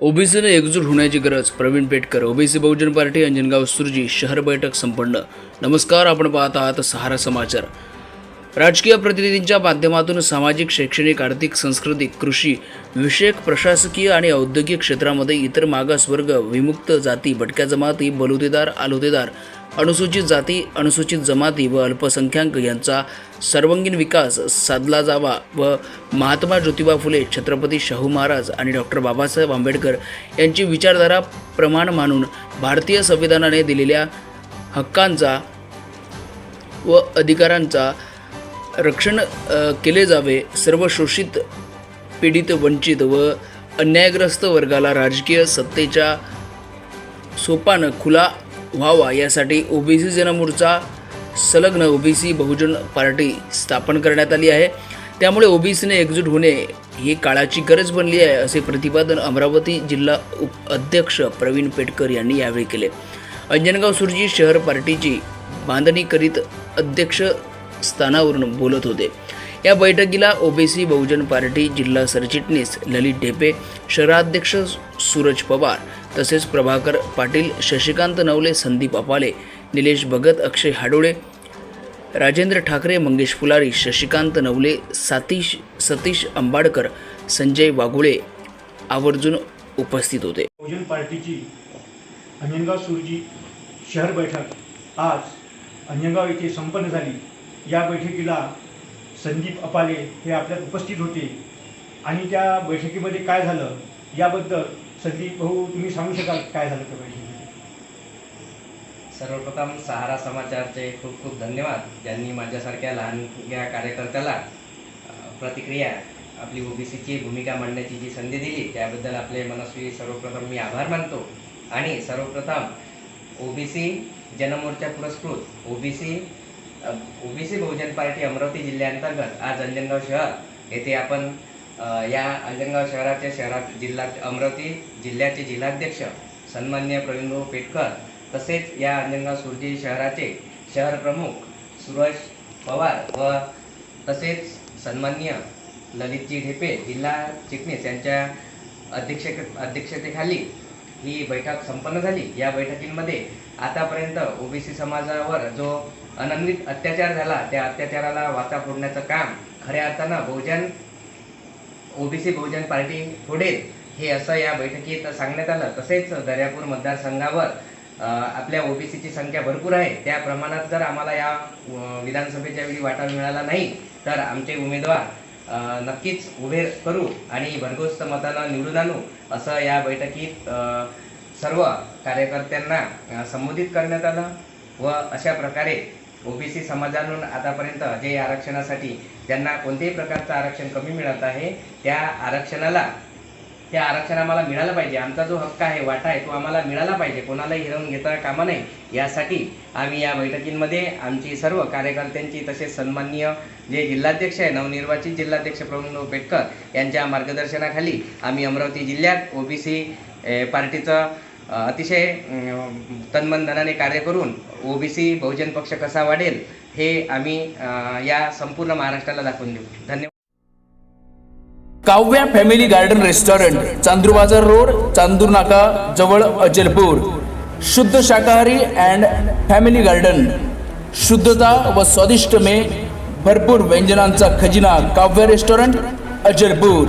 ओबीसीने एकजूट होण्याची गरज प्रवीण पेटकर ओबीसी बहुजन पार्टी अंजनगाव सुरजी शहर बैठक संपन्न. नमस्कार आपण पाहत आहात सहारा समाचार. राजकीय प्रतिनिधींच्या माध्यमातून सामाजिक शैक्षणिक आर्थिक सांस्कृतिक कृषी विषयक प्रशासकीय आणि औद्योगिक क्षेत्रामध्ये इतर मागासवर्ग विमुक्त जाती भटक्या जमाती बलुतेदार आलुतेदार अनुसूचित जाती अनुसूचित जमाती व अल्पसंख्याक यांचा सर्वांगीण विकास साधला जावा व महात्मा ज्योतिबा फुले छत्रपती शाहू महाराज आणि डॉक्टर बाबासाहेब आंबेडकर यांची विचारधारा प्रमाण मानून भारतीय संविधानाने दिलेल्या हक्कांचा व अधिकारांचा रक्षण केले जावे सर्व शोषित पीडित वंचित व अन्यायग्रस्त वर्गाला राजकीय सत्तेच्या सोपानं खुला व्हावा यासाठी ओबीसी जनमोर्चा संलग्न ओबीसी बहुजन पार्टी स्थापन करण्यात आली आहे. त्यामुळे ओबीसीने एकजूट होणे ही काळाची गरज बनली आहे असे प्रतिपादन अमरावती जिल्हा उप अध्यक्ष प्रवीण पेटकर यांनी यावेळी केले. अंजनगाव सुरजी शहर पार्टीची बांधणी करीत अध्यक्ष स्थानावरून बोलत होते. या बैठकीला ओबीसी बहुजन पार्टी जिल्हा सरचिटणीस ललित ढेपे शहराध्यक्ष सूरज पवार तसेच प्रभाकर पाटील शशिकांत नवले संदीप अपाले निलेश भगत अक्षय हाडोळे राजेंद्र ठाकरे मंगेश फुलारी शशिकांत नवले सातीश सतीश अंबाडकर संजय वाघुळे आवर्जून उपस्थित होते. बहुजन पार्टीची अंजनगाव सुरजी शहर बैठक आज अंजनगाव येथे संपन्न झाली. या बैठकीला संदीप अपाले हे आपल्यात उपस्थित होते. आणि त्या बैठकीमध्ये काय झालं? याबद्दल संदीप भाऊ तुम्ही सांगू शकाल काय झालं त्या बैठकीत सर्वप्रथम सहारा समाचारचे खूप खूप धन्यवाद. ज्यांनी माझ्यासारख्या लहानग्या कार्यकर्त्याला प्रतिक्रिया आपली ओबीसीची भूमिका मांडण्याची जी संधी दिली त्याबद्दल आपले मनस्वी सर्वप्रथम मी आभार मानतो. आणि सर्वप्रथम ओबीसी जनमोर्चा पुरस्कृत OBC OBC Bahujan party Amravati जिल्ह्याअंतर्गत आज अंजनगाव शहर येथे आपण या अंजनगाव शहराच्या शहरात जिल्हा अमरावती जिल्ह्याचे जिल्हाध्यक्ष सन्मान्य प्रवीणभाऊ पेटकर तसेच या अंजनगाव सुरजी शहराचे शहर प्रमुख सुरज पवार व तसेच सन्मान्य ललितजी ढेपे जिल्हा चिटणीस यांच्या अध्यक्ष अध्यक्षतेखाली ही बैठक संपन्न झाली. या बैठकीमध्ये आतापर्यंत ओबीसी समाजावर जो अनन्वित अत्याचार झाला. त्या अत्याचाराला वाचा फोडण्याचं काम खऱ्या अर्थानं बहुजन ओबीसी बहुजन पार्टी फोडेल हे असं या बैठकीत सांगण्यात आलं. तसेच दर्यापूर मतदारसंघावर आपल्या ओबीसीची संख्या भरपूर आहे. त्या प्रमाणात जर आम्हाला या विधानसभेच्या वेळी वाटा मिळाला नाही तर आमचे उमेदवार नक्कीच उभे करू आणि भरघोस्त मतानं निवडून आणू असं या बैठकीत सर्व कार्यकर्त्यांना संबोधित करण्यात आलं व अशा प्रकारे ओबीसी समाजातून आतापर्यंत जे आरक्षणासाठी ज्यांना कोणत्याही प्रकारचं आरक्षण कमी मिळत आहे त्या आरक्षणाला त्या आरक्षण आम्हाला मिळालं पाहिजे. आमचा जो हक्क आहे वाटा आहे तो आम्हाला मिळाला पाहिजे. कोणालाही हिरवून घेता कामा नये. यासाठी आम्ही या बैठकींमध्ये आमची सर्व कार्यकर्त्यांची तसेच सन्माननीय जे जिल्हाध्यक्ष आहे नवनिर्वाचित जिल्हाध्यक्ष प्रवीण पेटकर यांच्या मार्गदर्शनाखाली आम्ही अमरावती जिल्ह्यात ओबीसी पार्टीचं अतिशय अं, तनमन धनाने कार्य करून ओबीसी बहुजन पक्ष कसा वाढेल हे आम्ही या संपूर्ण महाराष्ट्राला दाखवून देऊ. धन्यवाद. Kavya family garden restaurant Chandur Bazar road Chandur नाका जवळ अचलपूर शुद्ध शाकाहारी अँड फॅमिली गार्डन. शुद्धता व स्वादिष्ट मे भरपूर व्यंजनांचा खजिना काव्य रेस्टॉरंट अजलपूर.